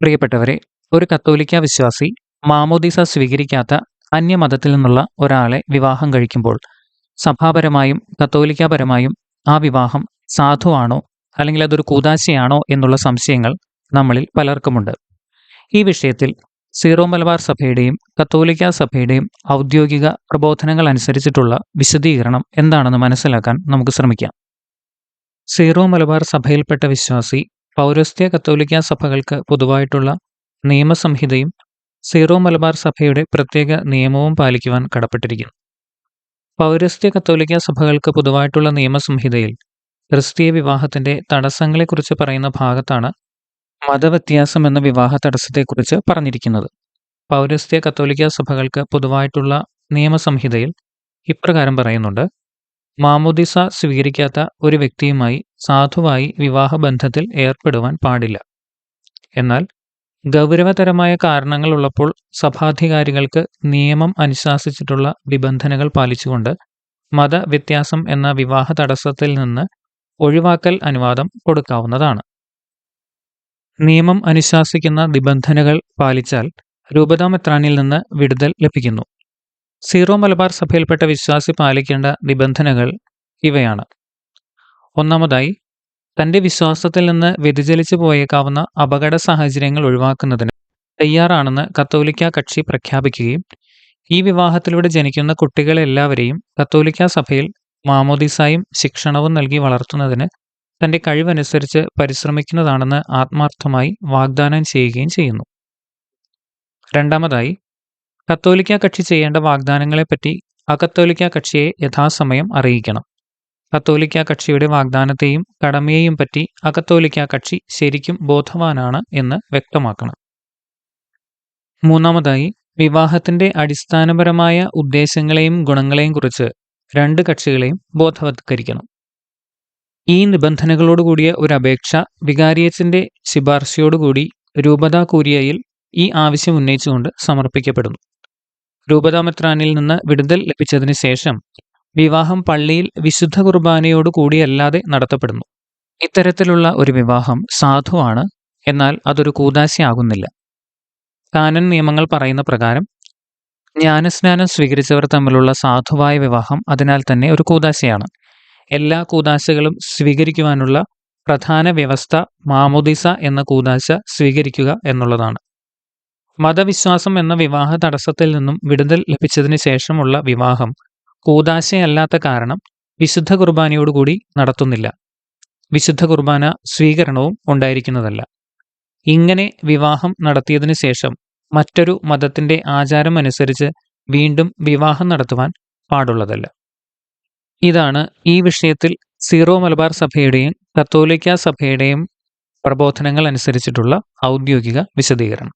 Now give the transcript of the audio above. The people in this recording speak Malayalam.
പ്രിയപ്പെട്ടവരെ ഒരു കത്തോലിക്ക വിശ്വാസി മാമോദീസ സ്വീകരിക്കാത്ത അന്യമതത്തിൽ നിന്നുള്ള ഒരാളെ വിവാഹം കഴിക്കുമ്പോൾ സഭാപരമായും കത്തോലിക്കാപരമായും ആ വിവാഹം സാധുവാണോ അല്ലെങ്കിൽ അതൊരു കൂതാശയാണോ എന്നുള്ള സംശയങ്ങൾ നമ്മളിൽ പലർക്കുമുണ്ട്. ഈ വിഷയത്തിൽ സീറോ മലബാർ സഭയുടെയും കത്തോലിക്ക സഭയുടെയും ഔദ്യോഗിക പ്രബോധനങ്ങൾ അനുസരിച്ചിട്ടുള്ള വിശദീകരണം എന്താണെന്ന് മനസ്സിലാക്കാൻ നമുക്ക് ശ്രമിക്കാം. സീറോ മലബാർ സഭയിൽപ്പെട്ട വിശ്വാസി പൗരസ്ത്യ കത്തോലിക്ക സഭകൾക്ക് പൊതുവായിട്ടുള്ള നിയമസംഹിതയും സീറോ മലബാർ സഭയുടെ പ്രത്യേക നിയമവും പാലിക്കുവാൻ കടപ്പെട്ടിരിക്കുന്നു. പൗരസ്ത്യ കത്തോലിക്ക സഭകൾക്ക് പൊതുവായിട്ടുള്ള നിയമസംഹിതയിൽ ക്രിസ്തീയ വിവാഹത്തിന്റെ തടസ്സങ്ങളെക്കുറിച്ച് പറയുന്ന ഭാഗത്താണ് മതവ്യത്യാസം എന്ന വിവാഹ തടസ്സത്തെക്കുറിച്ച് പറഞ്ഞിരിക്കുന്നത്. പൗരസ്ത്യ കത്തോലിക്ക സഭകൾക്ക് പൊതുവായിട്ടുള്ള നിയമസംഹിതയിൽ ഇപ്രകാരം പറയുന്നുണ്ട്. മാമോദിസ സ്വീകരിക്കാത്ത ഒരു വ്യക്തിയുമായി സാധുവായി വിവാഹബന്ധത്തിൽ ഏർപ്പെടുവാൻ പാടില്ല. എന്നാൽ ഗൗരവതരമായ കാരണങ്ങൾ ഉള്ളപ്പോൾ സഭാധികാരികൾക്ക് നിയമം അനുശാസിച്ചിട്ടുള്ള നിബന്ധനകൾ പാലിച്ചുകൊണ്ട് മതവ്യത്യാസം എന്ന വിവാഹ തടസ്സത്തിൽ നിന്ന് ഒഴിവാക്കൽ അനുവാദം കൊടുക്കാവുന്നതാണ്. നിയമം അനുശാസിക്കുന്ന നിബന്ധനകൾ പാലിച്ചാൽ രൂപതാമെത്രാനിൽ നിന്ന് വിടുതൽ ലഭിക്കുന്നു. സീറോ മലബാർ സഭയിൽപ്പെട്ട വിശ്വാസി പാലിക്കേണ്ട നിബന്ധനകൾ ഇവയാണ്. ഒന്നാമതായി തന്റെ വിശ്വാസത്തിൽ നിന്ന് വ്യതിചലിച്ചു പോയേക്കാവുന്ന അപകട സാഹചര്യങ്ങൾ ഒഴിവാക്കുന്നതിന് തയ്യാറാണെന്ന് കത്തോലിക്ക കക്ഷി പ്രഖ്യാപിക്കുകയും ഈ വിവാഹത്തിലൂടെ ജനിക്കുന്ന കുട്ടികളെല്ലാവരെയും കത്തോലിക്ക സഭയിൽ മാമോദിസായും ശിക്ഷണവും നൽകി വളർത്തുന്നതിന് തന്റെ കഴിവനുസരിച്ച് പരിശ്രമിക്കുന്നതാണെന്ന് ആത്മാർത്ഥമായി വാഗ്ദാനം ചെയ്യുകയും ചെയ്യുന്നു. രണ്ടാമതായി കത്തോലിക്ക കക്ഷി ചെയ്യേണ്ട വാഗ്ദാനങ്ങളെപ്പറ്റി അകത്തോലിക്ക കക്ഷിയെ യഥാസമയം അറിയിക്കണം. കത്തോലിക്ക കക്ഷിയുടെ വാഗ്ദാനത്തെയും കടമയെയും പറ്റി അകത്തോലിക്ക കക്ഷി ശരിക്കും ബോധവാനാണ് എന്ന് വ്യക്തമാക്കണം. മൂന്നാമതായി വിവാഹത്തിന്റെ അടിസ്ഥാനപരമായ ഉദ്ദേശങ്ങളെയും ഗുണങ്ങളെയും കുറിച്ച് രണ്ട് കക്ഷികളെയും ബോധവത്കരിക്കണം. ഈ നിബന്ധനകളോടുകൂടിയ ഒരു അപേക്ഷ വികാരിയച്ചിന്റെ ശുപാർശയോടുകൂടി രൂപതാ കൂരിയയിൽ ഈ ആവശ്യം ഉന്നയിച്ചുകൊണ്ട് സമർപ്പിക്കപ്പെടുന്നു. രൂപതാമെത്രാനിൽ നിന്ന് വിടുതൽ ലഭിച്ചതിന് ശേഷം വിവാഹം പള്ളിയിൽ വിശുദ്ധ കുർബാനയോട് കൂടിയല്ലാതെ നടത്തപ്പെടുന്നു. ഇത്തരത്തിലുള്ള ഒരു വിവാഹം സാധുവാണ് എന്നാൽ അതൊരു കൂതാശയാകുന്നില്ല കാനൻ നിയമങ്ങൾ പറയുന്ന പ്രകാരം ജ്ഞാനസ്നാനം സ്വീകരിച്ചവർ തമ്മിലുള്ള സാധുവായ വിവാഹം അതിനാൽ തന്നെ ഒരു കൂതാശയാണ് എല്ലാ കൂതാശകളും സ്വീകരിക്കുവാനുള്ള പ്രധാന വ്യവസ്ഥ മാമോദിസ എന്ന കൂതാശ സ്വീകരിക്കുക എന്നുള്ളതാണ്. മതവിശ്വാസം എന്ന വിവാഹ തടസ്സത്തിൽ നിന്നും വിടുതൽ ലഭിച്ചതിന് ശേഷമുള്ള വിവാഹം കൂതാശയല്ലാത്ത കാരണം വിശുദ്ധ കുർബാനയോടുകൂടി നടത്തുന്നില്ല. വിശുദ്ധ കുർബാന സ്വീകരണവും ഉണ്ടായിരിക്കുന്നതല്ല. ഇങ്ങനെ വിവാഹം നടത്തിയതിനു ശേഷം മറ്റൊരു മതത്തിന്റെ ആചാരം അനുസരിച്ച് വീണ്ടും വിവാഹം നടത്തുവാൻ പാടുള്ളതല്ല. ഇതാണ് ഈ വിഷയത്തിൽ സീറോ മലബാർ സഭയുടെയും കത്തോലിക്ക സഭയുടെയും പ്രബോധനങ്ങൾ അനുസരിച്ചിട്ടുള്ള ഔദ്യോഗിക വിശദീകരണം.